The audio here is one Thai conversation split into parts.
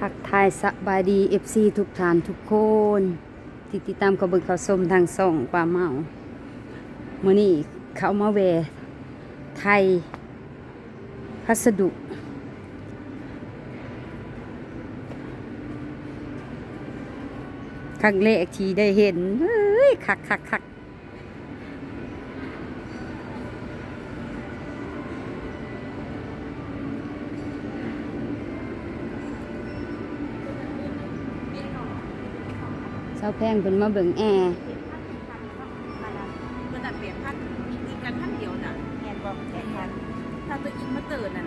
ทักทายสบายดีเอฟซีทุกท่านทุกคนที่ติดตามกระเบิดข่าวส้มทางส่องป่าเมาเมื่อนี้เขามาแวไทย พัสดุ ครั้งแรกที่ได้เห็นเฮ้ยคักคักคัก เศร้าแพงเป็นมาเบิ่งแอร์มันดัดเปลี่ยนพันอีกอีกกันพันเดียวจ้ะแอนบอกแอนพันถ้าตัวอิงมาเติร์นั่น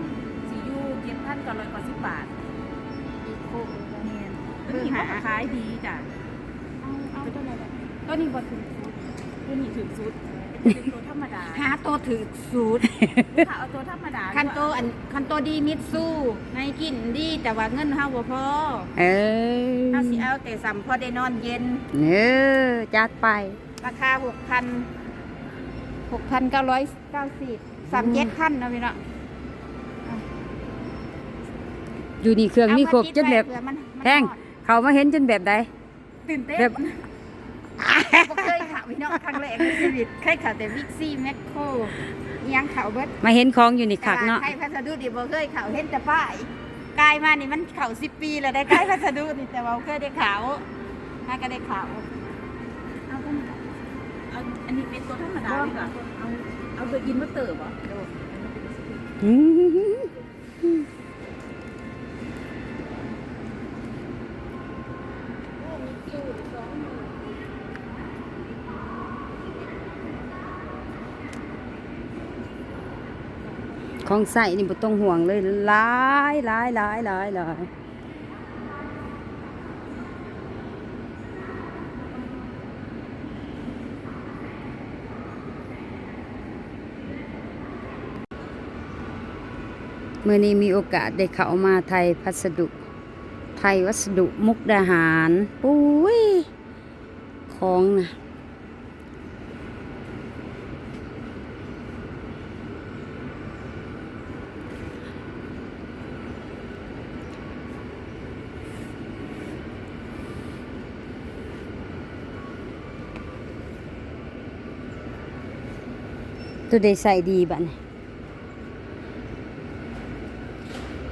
ซียูเจ็ดพันก็ร้อยกว่าสิบบาทอีกโคกแมนตัวนี้หาขายดีจ้ะเอาตัวไหนตัวนี้บอถึงซุดตัวนี้ถึงซุด เป็นตัวธรรมดาหาตัวถือสูตรค่ะเอาตัวธรรมดาคันโตอันคันโตดีมิดสู้ในกินดีแต่ว่าเงินเฮาบ่พอเออเฮาสิเอาแต่สำพอได้นอนเย็นเออจัดไป ราคา6,000 6,990 37,000นะพี่เนาะอยู่นี่เครื่องมีครบจนแบบเอามาติดไว้เผื่อมันมันแพงฮอดเขามาเห็นจนแบบใดตื่นเต้นแบบบ่เคยเข่า พี่น้องครั้งแรกในชีวิตเคยเข่าแต่วิกซี่แมคโครอิหยังเข่าเบิดมาเห็นของอยู่นี่คักเนาะใครพัสดุดิบ่เคยเข่าเห็นแต่ป้ายกลายมานี่มันเข่า10 ปีแล้วได้กลายพัสดุนี่แต่ว่าบ่เคยได้เข่ามาก็ได้เข่าเอาตัวนี้เอาอันนี้เป็นตัวธรรมดาดีกว่าเอาเอาตัวอินมาเติร์บ่อืม ของใส่นี่บ่ต้องห่วงเลยหลายหลายหลายหลายหลายเมื่อนี้มีโอกาสได้เข้ามาไทยพัสดุ ไทยวัสดุมุกดาหาร ปุ้ย ของนะ ตัวได้ใส่ดีบัดนี้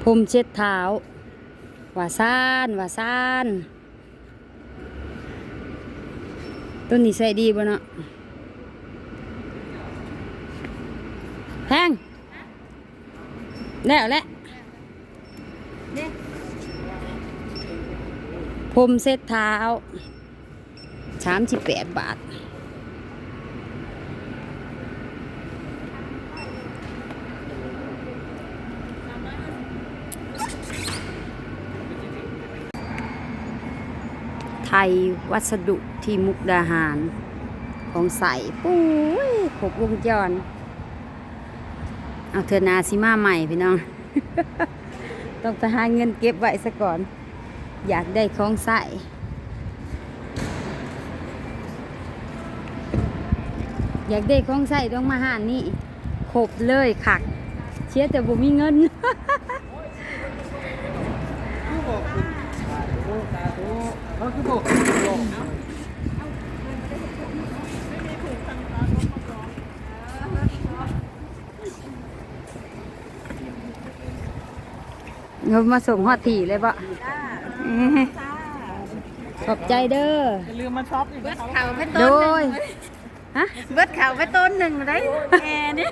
ผมเช็ดเท้าว่าซ่านว่าซ่านตัวนี้ใส่ดีบ่เนาะแพงแล้วแหละผมเซ็ตเท้าสามสิบแปดบาท ไทยวัสดุที่มุกดาหาร ของใสปุ้ยครบวงจร เอาเธอนาซิมาใหม่พี่น้อง ต้องไปหาเงินเก็บไว้ซะก่อน อยากได้ของใสอยากได้ของใส่ต้องมาหานี่ครบเลยคักเชียแต่บ่มีเงิน เขาคือบอกลงเงินมาส่งฮอดถี่เลยปะขอบใจเด้อลืมมาช็อปอีกเบิดข่าวไปต้นหนึ่งฮะเบิดข่าวไปต้นหนึ่งได้แอนี่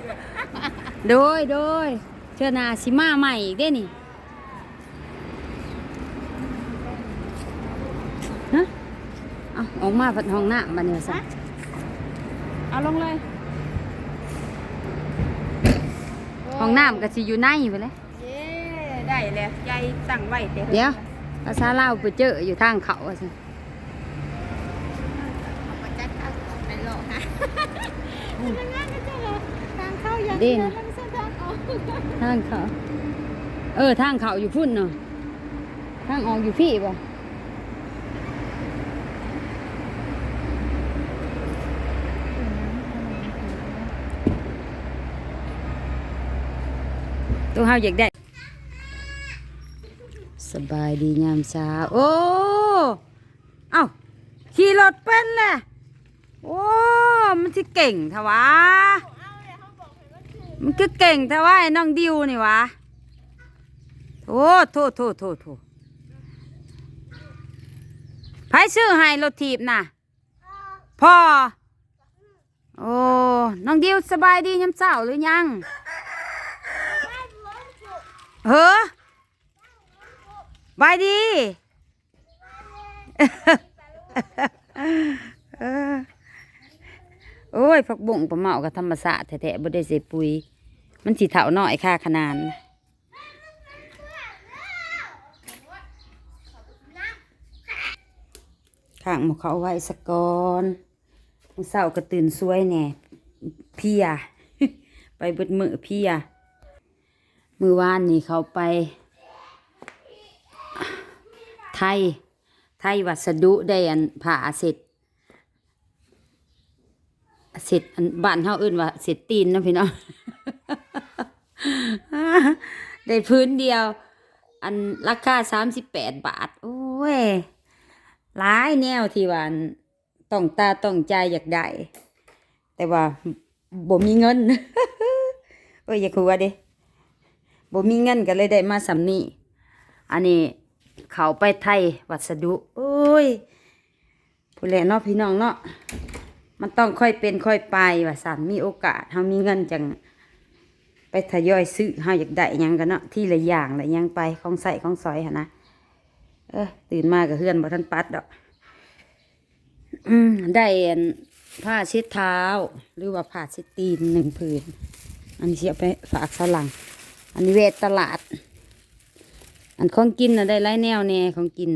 โดยโดยเชื่อนาสิมาใหม่อีกได้นี่ฮะเอาออกมาพัดห้องน้ำบันเนี่ยสิเอาลงเลยห้องน้ำก็สิอยู่ในไปเลยเย้ได้แล้วใจตั้งไว้แต่เดี๋ยวภาษาลาวไปเจออยู่ทางเขาอะสิเอาไปจัดเอาไปหลอกฮะยังไงก็จะหลอกทางเข้าอย่างเด่เดียนวมันเส้นทางออกทางเขา เออ ทางเขาอยู่พุ่นเนาะทางออกอยู่พี่ป่ะ ตัวเฮาอยากได้สบายดียามเช้าโอ้เอ้าขี่รถเป็นแหละโอ้มันที่เก่งทวะมันก็เก่งทวะไอ้น้องดิวนี่วะโอ้โทษโทษโทษโทษไผซื้อให้รถถีบน่ะพ่อโอ้น้องดิวสบายดียามเช้าหรือยัง เฮ้อบายดีโอ้ยผักบุ้งปลาเมากับธรรมศาสตร์แท้ๆบ่ได้ใส่ปุ๋ยมันสิเถาหน้อยค่าขนาดข้างหมกเขาไว้สกอนมื้อเช้าก็ตื่นสวยแน่เพลียไปเบิดมือเพลีย มือวานนี่เขาไป ไทย ไทยวัสดุได้อันผ่าเสร็จเสร็จอันบ้านเฮาอื่นว่าเสร็จตีนนะพี่น้องได้พื้นเดียว อันราคาสามสิบแปดบาท โอ้ยหลายแนวที่ว่าอันต้องตาต้องใจอยากได้แต่ว่าบ่มีเงิน โอ้ย อย่าคัวเด้ บ่มีเงินก็เลยได้มาสำนี้อันนี้เขาไปไทยวัสดุโอ้ยผู้แหละเนาะพี่น้องเนาะมันต้องค่อยเป็นค่อยไปว่าสันมีโอกาสเฮามีเงินจังไปทยอยซื้อเฮาอยากได้ยังกันเนาะที่ละอย่างละยังไปของใส่ของสอยหั่นนะเออตื่นมาก็เฮือนบ่ทันปัดดอกอืมได้ผ้าเช็ดเท้า หรือว่าผ้าเช็ดตีนหนึ่งผืน อันนี้เสิเอาไปฝากฝรั่ง อันนี้เวทตลาด อันของกินนะได้หลายแนวแน่ของกิน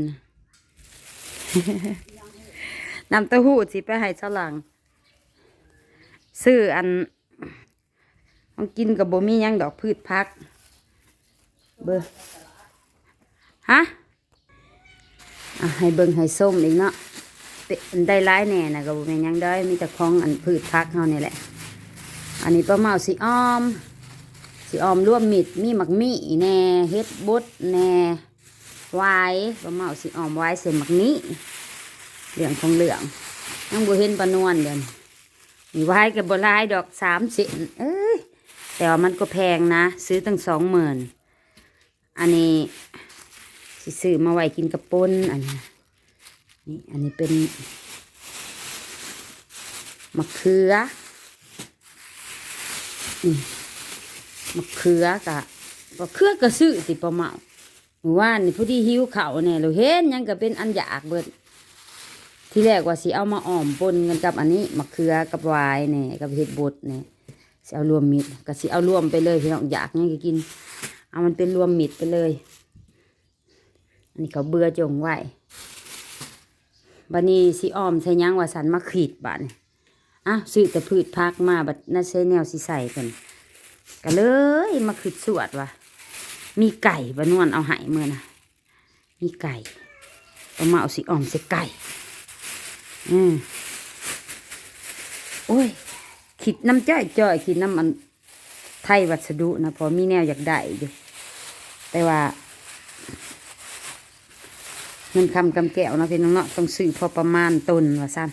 นำเต้าหู้สิไปให้ฝรั่งซื้ออันของกินกับบมีหยังดอกพืชพัก เบอร์ฮะให้เบิ่งให้ส้มอีกเนาะเป็นได้หลายแน่นะกับบ่แม่ยังได้มีแต่ของอันพืชพักเฮานี่แหละ อันนี้ปลาเมาสีอ้อม สีออมร่วมมิดมีหมักมี่แน่เฮ็ดบดแน่ไวายบะเมาสีออมไว้เส้นหมักนี้เหลืองของเหลืองยังบ่เห็นปลานวลเดินมีไว้กับบหลายดอกสามสินเอ้ยแต่ว่ามันก็แพงนะ ซื้อตั้งสองหมื่นอันนี้สิซื้อมาไว้กินกระปุนอันนี้นี่อันนี้เป็นมะเขือ มะเขือกะมะเขือกระซื้อติประมาหมู่ว่านนี่ผู้ที่หิวเข่าเนี่ยเราเห็นยังก็เป็นอันอยากเบิดที่แรกว่าสิเอามาอ้อมปนกันกับอันนี้มะเขือกับวายเนี่ยกับเห็ดบดเนี่ยสิเอารวมมิดก็สิเอารวมไปเลยพี่น้องอยากยังก็กิน เอามันเป็นรวมมิดไปเลย อันนี้เขาเบื่อจงไว้บัดนี้สิอ้อมใส่ยังว่าสันมาขีดบัดนี้อะซื้อแต่พืชพักมาบัดน่าใช้แนวสิใส่กัน ก็เลยมาขึ้นสวดว่ะมีไก่บนวนเอาหายเมื่อนะมีไก่เอามาเอาสิอ่อมใส่ไก่ อืมโอ้ยขิดน้ำจ้อยจ้อยขิดน้ำมันไทยวัสดุนะพอมีแนวอยากได้อยู่แต่ว่าเงินคำกำแก้วนะพี่น้องเนาะต้องซื้อพอประมาณต้นว่าสั้น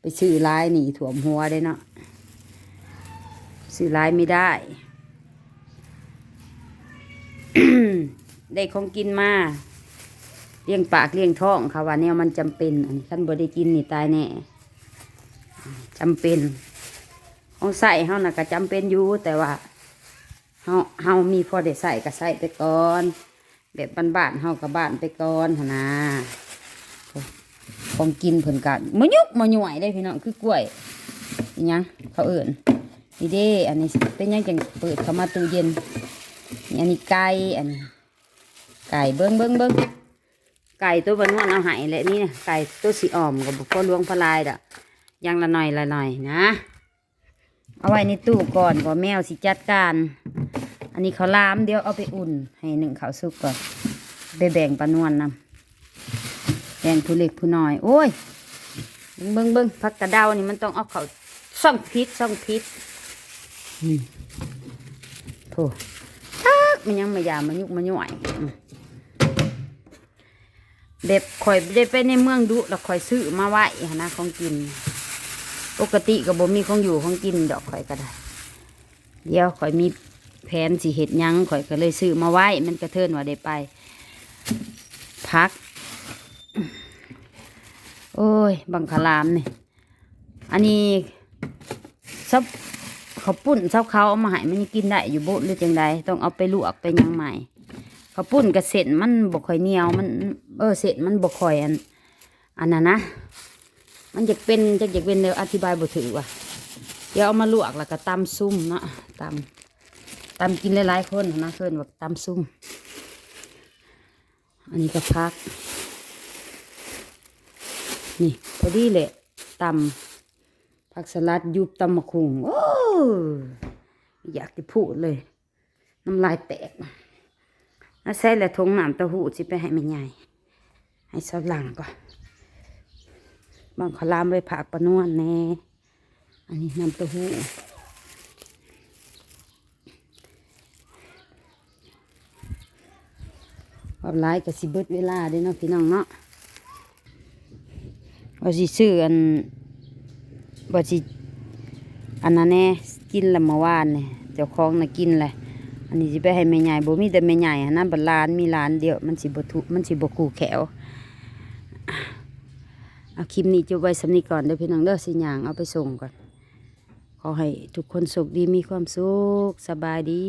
ไปซื้อร้ายหนีถ่วมหัวได้เนาะ ซื้อร้ายไม่ได้ ได้ของกินมาเลี้ยงปากเลี้ยงท้องค่ะว่าแนวมันจำเป็นอันนี้ท่านบ่ได้กินนี่ตายแน่จำเป็นของใส่เฮาน่ะก็จำเป็นอยู่แต่ว่าเฮาเฮามีพอได้ใส่ก็ใส่ไปก่อน แบบบ้านๆเฮากับบ้านไปก่อนนะของกินเพิ่นกันมะยุกมะหน่วยได้พี่น้องคือกล้วยอิหยังเขาเอิ่น นี่เด้ อันนี้เป็นยังจังเปิดเข้ามาตู้เย็นนี่อันนี้ไก่อันนี้ไก่เบิ้งเบิ้งเบิ้งไก่ตัวบนวนเอาหายแหละนี่นะไก่ตัวสีอ่อมกับบุกพ่อหลวงพลายดอกยังละหน่อยละหน่อยนะ เอาไว้ในตู้ก่อนก่อนแมวสิจัดการ อันนี้เขาวหลามเดี๋ยวเอาไปอุ่น ให้หนึ่งเขาสุกก่อนไปแบ่งปลานวลนำแบ่งผู้เล็กผู้น้อย โอ้ยเบิ้งเบิ้งผักกระเดานี่มันต้องเอาเขาซ่องพิษซ่องพิษ อืมโถทักมันยังมายามายุกมาหน่วยอืมแบบข่อยได้ไปในเมืองดุแล้วข่อยซื้อมาไว้หั้นะของกิน ปกติก็บ่มีของอยู่ของกินดอกข่อยก็ได้ เดี๋ยวข่อยมีแผนสิเฮ็ดยังข่อยก็เลยซื้อมาไว้ มันกระเทินว่าได้ไป พัก โอ้ย บังคลามนี่ อันนี้ซับ ขาวปุ้นซับเขาเอามาให้มันกินได้อยู่บ่หรือจังใดต้องเอาไปลวกไปยังใหม่เขาวปุ้นกับเส้นมันบ่ค่อยเหนียวมันเออเส้นมันบ่ค่อยอันอันนั้นนะ มันอยากเป็นจะอยากเป็นเดี๋ยวอธิบายบ่ถือว่ะเดี๋ยวเอามาลวกแล้วก็ตำซุ่มเนาะตำตำกินหลายๆคนนะเพิ่นว่าตำซุ่มอันนี้ก็พัก นี่พอดีเลยตำ ผักสลัดยุบตำมะคุงโอ้อยากจะพูดเลย น้ำลายแตกแล้วใส่และทงน้ำเต้าหู้สิไปให้แม่ใหญ่ ให้สาลังก่อนบางขลามไปผักปนวลแน่อันนี้น้ำเต้าหู้ความร้ายกับสิเบิดเวลาเด้เนาะพี่น้องเนาะว่าสิซื้ออัน ว่สิอันนั้นแน่กินละเมื่อวานเนี่ยเจ้าของน่ะกินแหละอันนี้สิไปให้แม่ใหญ่บ่มีแต่แม่ใหญ่หั้นนบัดหลานมีหลานเดียวมันสิบ่ทุมันสิบ่คู่แขวเอาคลิปนี้จบไว้สำนีก่อนเด้อพี่น้องเด้อสิย่างเอาไปส่งก่อน ขอให้ทุกคนสุขดีมีความสุขสบายดี